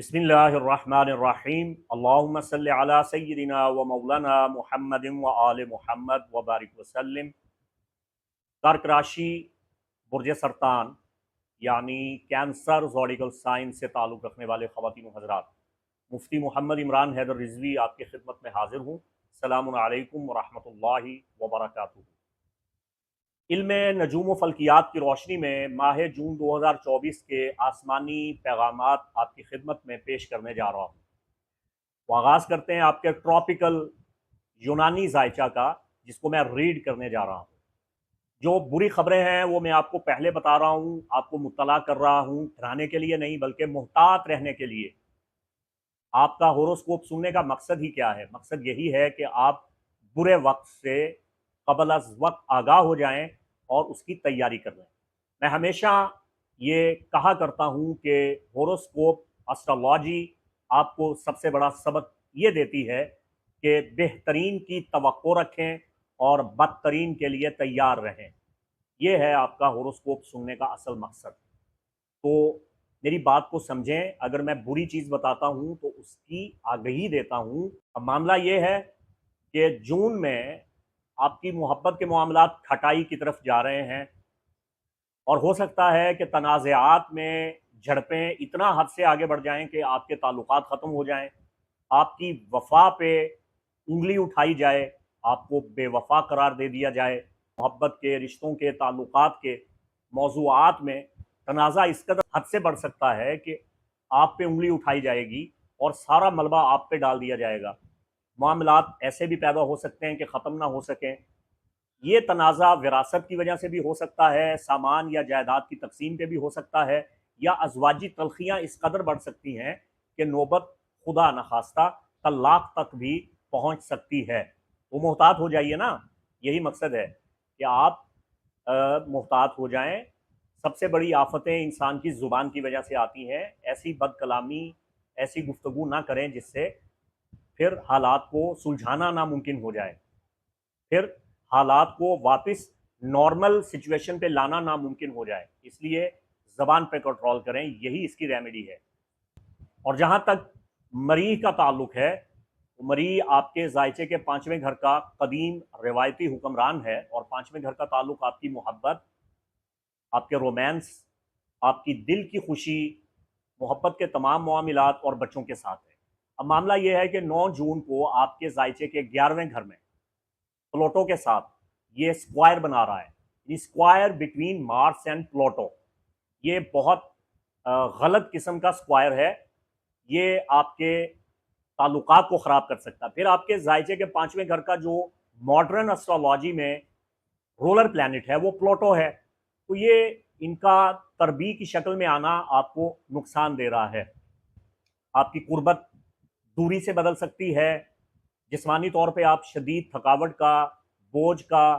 بسم اللہ الرحمن الرحیم. اللہم صلی علی سیدنا و مولانا محمد و آل محمد و بارک وسلم. کرک راشی برج سرطان یعنی کینسر زوڈیکل سائنس سے تعلق رکھنے والے خواتین و حضرات. مفتی محمد عمران حیدر رضوی آپ کی خدمت میں حاضر ہوں. السلام علیکم ورحمۃ اللہ وبرکاتہ. علم نجوم و فلکیات کی روشنی میں ماہ جون دو ہزار چوبیس کے آسمانی پیغامات آپ کی خدمت میں پیش کرنے جا رہا ہوں۔ وہ آغاز کرتے ہیں آپ کے ٹراپیکل یونانی ذائچہ کا، جس کو میں ریڈ کرنے جا رہا ہوں۔ جو بری خبریں ہیں وہ میں آپ کو پہلے بتا رہا ہوں، آپ کو مطلع کر رہا ہوں ڈرانے کے لیے نہیں، بلکہ محتاط رہنے کے لیے۔ آپ کا ہوروسکوپ سننے کا مقصد ہی کیا ہے؟ مقصد یہی ہے کہ آپ برے وقت سے قبل از وقت آگاہ ہو جائیں اور اس کی تیاری کر لیں میں ہمیشہ یہ کہا کرتا ہوں کہ ہوروسکوپ، اسٹرالوجی آپ کو سب سے بڑا سبق یہ دیتی ہے کہ بہترین کی توقع رکھیں اور بدترین کے لیے تیار رہیں۔ یہ ہے آپ کا ہوروسکوپ سننے کا اصل مقصد۔ تو میری بات کو سمجھیں، اگر میں بری چیز بتاتا ہوں تو اس کی آگہی دیتا ہوں۔ اب معاملہ یہ ہے کہ جون میں آپ کی محبت کے معاملات کھٹائی کی طرف جا رہے ہیں اور ہو سکتا ہے کہ تنازعات میں جھڑپیں اتنا حد سے آگے بڑھ جائیں کہ آپ کے تعلقات ختم ہو جائیں، آپ کی وفا پہ انگلی اٹھائی جائے، آپ کو بے وفا قرار دے دیا جائے محبت کے، رشتوں کے، تعلقات کے موضوعات میں تنازع اس قدر حد سے بڑھ سکتا ہے کہ آپ پہ انگلی اٹھائی جائے گی اور سارا ملبہ آپ پہ ڈال دیا جائے گا۔ معاملات ایسے بھی پیدا ہو سکتے ہیں کہ ختم نہ ہو سکیں۔ یہ تنازع وراثت کی وجہ سے بھی ہو سکتا ہے، سامان یا جائیداد کی تقسیم پہ بھی ہو سکتا ہے یا ازواجی تلخیاں اس قدر بڑھ سکتی ہیں کہ نوبت خدا نخواستہ طلاق تک بھی پہنچ سکتی ہے۔ وہ محتاط ہو جائیے نا۔ یہی مقصد ہے کہ آپ محتاط ہو جائیں۔ سب سے بڑی آفتیں انسان کی زبان کی وجہ سے آتی ہیں۔ ایسی بد کلامی ایسی گفتگو نہ کریں جس سے پھر حالات کو سلجھانا ناممکن ہو جائے۔ پھر حالات کو واپس نارمل سچویشن پہ لانا ناممکن ہو جائے۔ اس لیے زبان پہ کنٹرول کریں، یہی اس کی ریمیڈی ہے۔ اور جہاں تک مریح کا تعلق ہے مریح آپ کے ذائچے کے پانچویں گھر کا قدیم روایتی حکمران ہے اور پانچویں گھر کا تعلق آپ کی محبت، آپ کے رومانس آپ کی دل کی خوشی، محبت کے تمام معاملات اور بچوں کے ساتھ ہے۔ اب معاملہ یہ ہے کہ نو جون کو آپ کے ذائچے کے گیارہویں گھر میں پلوٹو کے ساتھ یہ اسکوائر بنا رہا ہے یعنی square between Mars and Pluto. یہ بہت غلط قسم کا اسکوائر ہے۔ یہ آپ کے تعلقات کو خراب کر سکتا پھر آپ کے ذائچے کے پانچویں گھر کا جو ماڈرن اسٹرالوجی میں رولر پلانٹ ہے، وہ پلوٹو ہے۔ تو یہ ان کا تربی کی شکل میں آنا آپ کو نقصان دے رہا ہے۔ آپ کی قربت دوری سے بدل سکتی ہے۔ جسمانی طور پہ آپ شدید تھکاوٹ کا، بوجھ کا،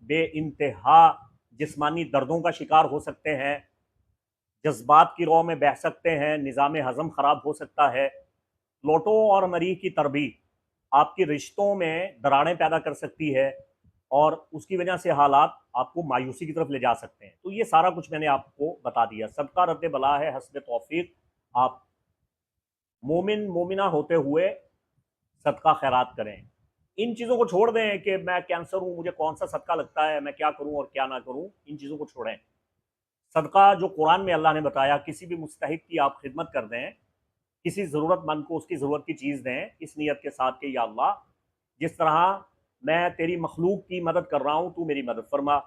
بے انتہا جسمانی دردوں کا شکار ہو سکتے ہیں۔ جذبات کی رو میں بہ سکتے ہیں، نظام ہضم خراب ہو سکتا ہے۔ لوٹو اور مریح کی تربی آپ کی رشتوں میں دراڑیں پیدا کر سکتی ہے اور اس کی وجہ سے حالات آپ کو مایوسی کی طرف لے جا سکتے ہیں۔ تو یہ سارا کچھ میں نے آپ کو بتا دیا۔ سب کا رد بلا ہے۔ حسب توفیق آپ مومن، مومنہ ہوتے ہوئے صدقہ خیرات کریں۔ ان چیزوں کو چھوڑ دیں کہ میں کینسر ہوں، مجھے کون سا صدقہ لگتا ہے، میں کیا کروں اور کیا نہ کروں، ان چیزوں کو چھوڑیں۔ صدقہ جو قرآن میں اللہ نے بتایا، کسی بھی مستحق کی آپ خدمت کر دیں، کسی ضرورت مند کو اس کی ضرورت کی چیز دیں، اس نیت کے ساتھ کہ یا اللہ، جس طرح میں تیری مخلوق کی مدد کر رہا ہوں، تو میری مدد فرما۔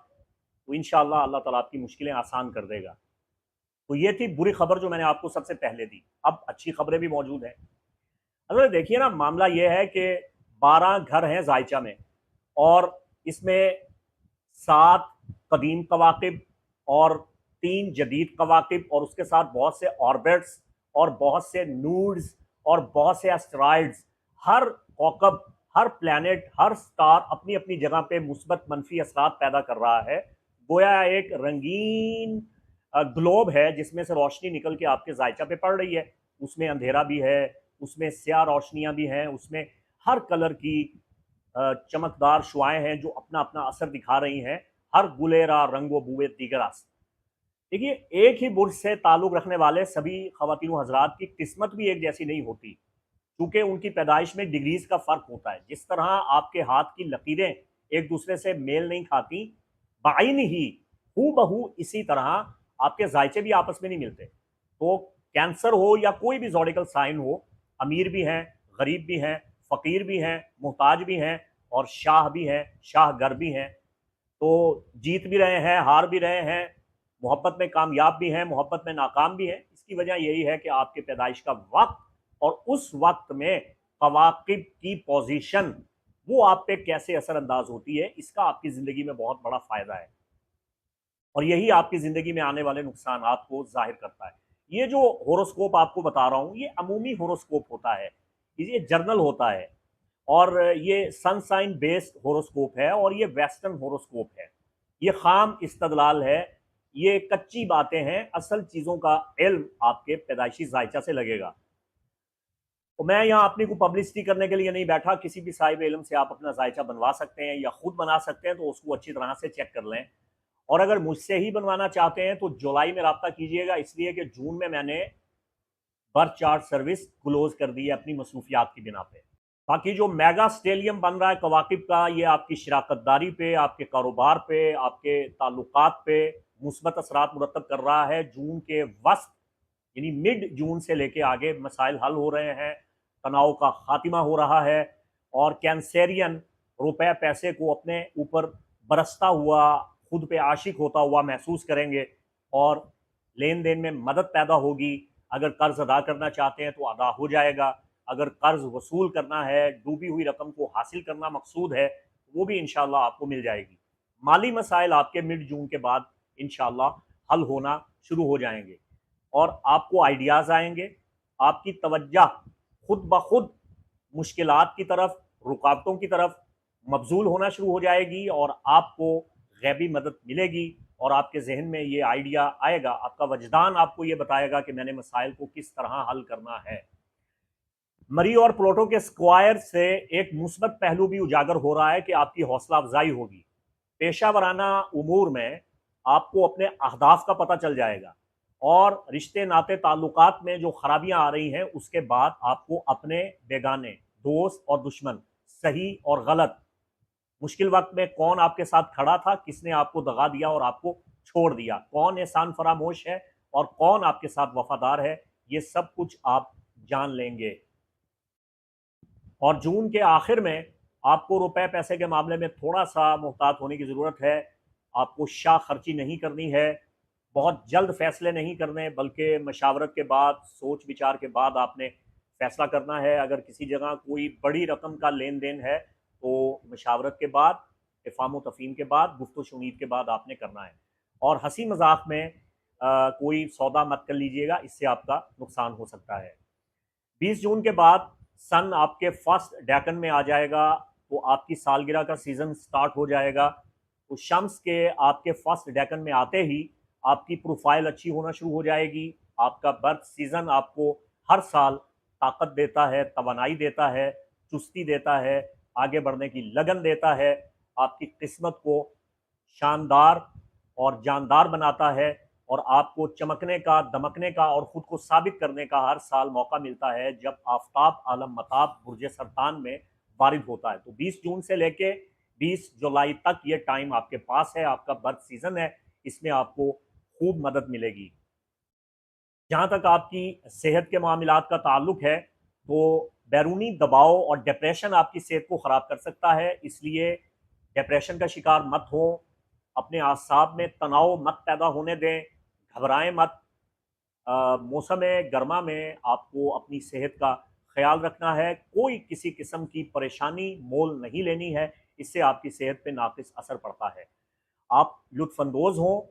تو انشاءاللہ اللہ تعالیٰ آپ کی مشکلیں آسان کر دے گا۔ تو یہ تھی بری خبر جو میں نے آپ کو سب سے پہلے دی۔ اب اچھی خبریں بھی موجود ہیں۔ اگر دیکھیے نا، معاملہ یہ ہے کہ بارہ گھر ہیں زائچہ میں اور اس میں سات قدیم قواقب اور تین جدید قواقب اور اس کے ساتھ بہت سے آربٹس اور بہت سے نوڈز اور بہت سے اسٹرائڈز ہر کوکب، ہر پلانٹ ہر سٹار اپنی اپنی جگہ پہ مثبت منفی اثرات پیدا کر رہا ہے۔ گویا ایک رنگین گلوب ہے جس میں سے روشنی نکل کے آپ کے ذائچہ پہ پڑ رہی ہے۔ اس میں اندھیرا بھی ہے، اس میں سیاہ روشنیاں بھی ہیں، اس میں ہر کلر کی چمکدار شعائیں ہیں جو اپنا اپنا اثر دکھا رہی ہیں۔ ہر گلیرا رنگ و بوئے دیگر دیکھیے، ایک ہی برج سے تعلق رکھنے والے سبھی خواتین و حضرات کی قسمت بھی ایک جیسی نہیں ہوتی کیونکہ ان کی پیدائش میں ڈگریز کا فرق ہوتا ہے۔ جس طرح آپ کے ہاتھ کی لکیریں ایک دوسرے سے میل نہیں کھاتی، بعین ہی ہو بہو اسی طرح آپ کے ذائچے بھی آپس میں نہیں ملتے۔ تو کینسر ہو یا کوئی بھی زوڈیکل سائن ہو، امیر بھی ہیں، غریب بھی ہیں، فقیر بھی ہیں، محتاج بھی ہیں اور شاہ بھی ہیں، شاہ گر بھی ہیں۔ تو جیت بھی رہے ہیں، ہار بھی رہے ہیں، محبت میں کامیاب بھی ہیں، محبت میں ناکام بھی ہیں۔ اس کی وجہ یہی ہے کہ آپ کے پیدائش کا وقت اور اس وقت میں قواقب کی پوزیشن، وہ آپ پہ کیسے اثر انداز ہوتی ہے، اس کا آپ کی زندگی میں بہت بڑا فائدہ ہے۔ اور یہی آپ کی زندگی میں آنے والے نقصانات کو ظاہر کرتا ہے۔ یہ جو ہوروسکوپ آپ کو بتا رہا ہوں، یہ عمومی ہوروسکوپ ہوتا ہے۔ یہ جرنل ہوتا ہے اور یہ سن سائن بیسڈ ہوروسکوپ ہے اور یہ ویسٹرن ہوروسکوپ ہے۔ یہ خام استدلال ہے۔ یہ کچی باتیں ہیں۔ اصل چیزوں کا علم آپ کے پیدائشی ذائچہ سے لگے گا۔ تو میں یہاں اپنی کو پبلسٹی کرنے کے لیے نہیں بیٹھا۔ کسی بھی صاحب علم سے آپ اپنا ذائچہ بنوا سکتے ہیں یا خود بنا سکتے ہیں تو اس کو اچھی طرح سے چیک کر لیں۔ اور اگر مجھ سے ہی بنوانا چاہتے ہیں تو جولائی میں رابطہ کیجیے گا، اس لیے کہ جون میں میں نے برتھ چارٹ سروس کلوز کر دی ہے اپنی مصروفیات کی بنا پہ۔ باقی جو میگا سٹیلیم بن رہا ہے قواقب کا، یہ آپ کی شراکت داری پہ، آپ کے کاروبار پہ، آپ کے تعلقات پہ مثبت اثرات مرتب کر رہا ہے۔ جون کے وسط یعنی مڈ جون سے لے کے آگے مسائل حل ہو رہے ہیں، تناؤ کا خاتمہ ہو رہا ہے اور کینسیرین روپے پیسے کو اپنے اوپر برستا ہوا خود پہ عاشق ہوتا ہوا محسوس کریں گے اور لین دین میں مدد پیدا ہوگی۔ اگر قرض ادا کرنا چاہتے ہیں تو ادا ہو جائے گا۔ اگر قرض وصول کرنا ہے، ڈوبی ہوئی رقم کو حاصل کرنا مقصود ہے، وہ بھی انشاءاللہ آپ کو مل جائے گی۔ مالی مسائل آپ کے مڈ جون کے بعد انشاءاللہ حل ہونا شروع ہو جائیں گے اور آپ کو آئیڈیاز آئیں گے۔ آپ کی توجہ خود بخود مشکلات کی طرف، رکاوٹوں کی طرف مبزول ہونا شروع ہو جائے گی اور آپ کو غیبی مدد ملے گی اور آپ کے ذہن میں یہ آئیڈیا آئے گا، آپ کا وجدان آپ کو یہ بتائے گا کہ میں نے مسائل کو کس طرح حل کرنا ہے۔ مری اور پلوٹو کے سکوائر سے ایک مثبت پہلو بھی اجاگر ہو رہا ہے کہ آپ کی حوصلہ افزائی ہوگی۔ پیشہ ورانہ امور میں آپ کو اپنے اہداف کا پتہ چل جائے گا اور رشتے، ناطے، تعلقات میں جو خرابیاں آ رہی ہیں، اس کے بعد آپ کو اپنے بیگانے، دوست اور دشمن، صحیح اور غلط مشکل وقت میں کون آپ کے ساتھ کھڑا تھا، کس نے آپ کو دغا دیا اور آپ کو چھوڑ دیا؟ کون احسان فراموش ہے اور کون آپ کے ساتھ وفادار ہے؟ یہ سب کچھ آپ جان لیں گے۔ اور جون کے آخر میں آپ کو روپے پیسے کے معاملے میں تھوڑا سا محتاط ہونے کی ضرورت ہے۔ آپ کو شاہ خرچی نہیں کرنی ہے، بہت جلد فیصلے نہیں کرنے، بلکہ مشاورت کے بعد، سوچ بچار کے بعد آپ نے فیصلہ کرنا ہے۔ اگر کسی جگہ کوئی بڑی رقم کا لین دین ہے تو مشاورت کے بعد افام و تفہیم کے بعد، گفت و شنید کے بعد آپ نے کرنا ہے۔ اور ہنسی مذاق میں کوئی سودا مت کر لیجیے گا، اس سے آپ کا نقصان ہو سکتا ہے۔ بیس جون کے بعد، سن آپ کے فرسٹ ڈیکن میں آ جائے گا تو آپ کی سالگرہ کا سیزن سٹارٹ ہو جائے گا۔ تو شمس کے آپ کے فرسٹ ڈیکن میں آتے ہی، آپ کی پروفائل اچھی ہونا شروع ہو جائے گی۔ آپ کا برتھ سیزن آپ کو ہر سال طاقت دیتا ہے، توانائی دیتا ہے، چستی دیتا ہے۔ آگے بڑھنے کی لگن دیتا ہے، آپ کی قسمت کو شاندار اور جاندار بناتا ہے اور آپ کو چمکنے کا، دمکنے کا اور خود کو ثابت کرنے کا ہر سال موقع ملتا ہے جب آفتاب عالم متاب برج سرطان میں وارد ہوتا ہے۔ تو بیس جون سے لے کے بیس جولائی تک یہ ٹائم آپ کے پاس ہے، آپ کا برتھ سیزن ہے، اس میں آپ کو خوب مدد ملے گی۔ جہاں تک آپ کی صحت کے معاملات کا تعلق ہے، تو بیرونی دباؤ اور ڈپریشن آپ کی صحت کو خراب کر سکتا ہے، اس لیے ڈپریشن کا شکار مت ہو۔ اپنے اعصاب میں تناؤ مت پیدا ہونے دیں، گھبرائیں مت۔ موسم گرما میں آپ کو اپنی صحت کا خیال رکھنا ہے۔ کوئی کسی قسم کی پریشانی مول نہیں لینی ہے، اس سے آپ کی صحت پہ ناقص اثر پڑتا ہے۔ آپ لطف اندوز ہوں،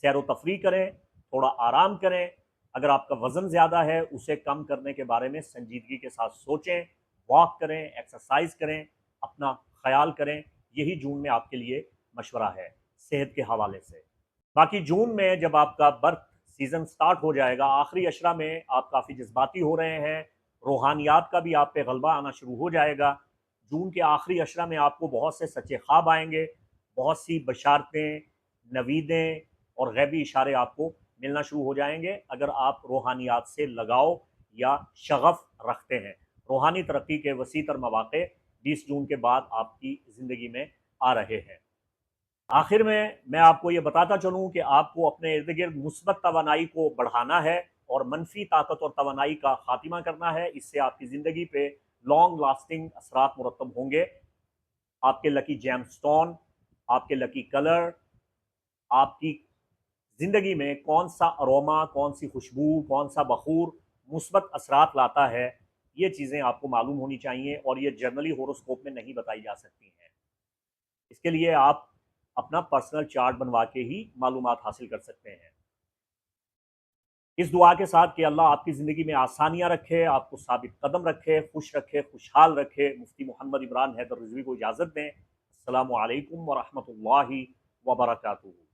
سیر و تفریح کریں، تھوڑا آرام کریں۔ اگر آپ کا وزن زیادہ ہے، اسے کم کرنے کے بارے میں سنجیدگی کے ساتھ سوچیں واک کریں ایکسرسائز کریں، اپنا خیال کریں، یہی جون میں آپ کے لیے مشورہ ہے صحت کے حوالے سے۔ باقی جون میں جب آپ کا برتھ سیزن سٹارٹ ہو جائے گا، آخری اشرہ میں آپ کافی جذباتی ہو رہے ہیں، روحانیات کا بھی آپ پہ غلبہ آنا شروع ہو جائے گا۔ جون کے آخری اشرہ میں آپ کو بہت سے سچے خواب آئیں گے، بہت سی بشارتیں، نویدیں اور غیبی اشارے آپ کو ملنا شروع ہو جائیں گے۔ اگر آپ روحانیات سے لگاؤ یا شغف رکھتے ہیں، روحانی ترقی کے وسیع تر مواقع بیس جون کے بعد آپ کی زندگی میں آ رہے ہیں۔ آخر میں میں آپ کو یہ بتاتا چلوں کہ آپ کو اپنے ارد گرد مثبت توانائی کو بڑھانا ہے اور منفی طاقت اور توانائی کا خاتمہ کرنا ہے۔ اس سے آپ کی زندگی پہ لانگ لاسٹنگ اثرات مرتب ہوں گے۔ آپ کے لکی جیم سٹون آپ کے لکی کلر آپ کی زندگی میں کون سا اروما، کون سی خوشبو، کون سا بخور مثبت اثرات لاتا ہے، یہ چیزیں آپ کو معلوم ہونی چاہیے اور یہ جرنلی ہوروسکوپ میں نہیں بتائی جا سکتی ہیں۔ اس کے لیے آپ اپنا پرسنل چارٹ بنوا کے ہی معلومات حاصل کر سکتے ہیں۔ اس دعا کے ساتھ کہ اللہ آپ کی زندگی میں آسانیاں رکھے، آپ کو ثابت قدم رکھے، خوش رکھے، خوشحال رکھے۔ مفتی محمد عمران حیدر رضوی کو اجازت دیں۔ السلام علیکم ورحمۃ اللہ وبرکاتہ۔